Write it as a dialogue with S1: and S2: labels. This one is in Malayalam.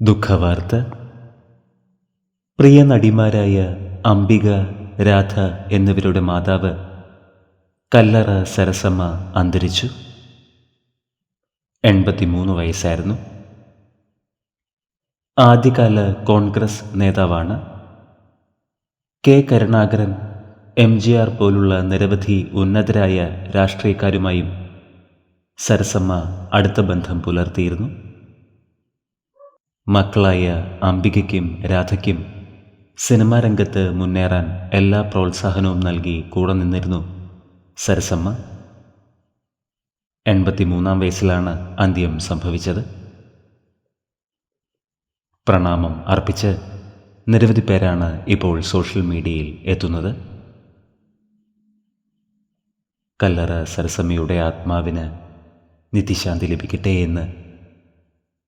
S1: ദുഃഖവാർത്ത. പ്രിയ നടിമാരായ അംബിക രാധ എന്നിവരുടെ മാതാവ് കല്ലറ സരസമ്മ അന്തരിച്ചു. എൺപത്തിമൂന്ന് വയസ്സായിരുന്നു. ആദ്യകാല കോൺഗ്രസ് നേതാവാണ്. K Karunakaran M G R പോലുള്ള നിരവധി ഉന്നതരായ രാഷ്ട്രീയക്കാരുമായും സരസമ്മ അടുത്ത ബന്ധം പുലർത്തിയിരുന്നു. മക്കളായ അംബികയ്ക്കും രാധയ്ക്കും സിനിമാ രംഗത്ത് മുന്നേറാൻ എല്ലാ പ്രോത്സാഹനവും നൽകി കൂടെ നിന്നിരുന്നു. സരസമ്മ എൺപത്തിമൂന്നാം വയസ്സിലാണ് അന്ത്യം സംഭവിച്ചത്. പ്രണാമം അർപ്പിച്ച് നിരവധി പേരാണ് ഇപ്പോൾ സോഷ്യൽ മീഡിയയിൽ എത്തുന്നത്. കല്ലറ സരസമ്മയുടെ ആത്മാവിന് നിത്യശാന്തി ലഭിക്കട്ടെ എന്ന്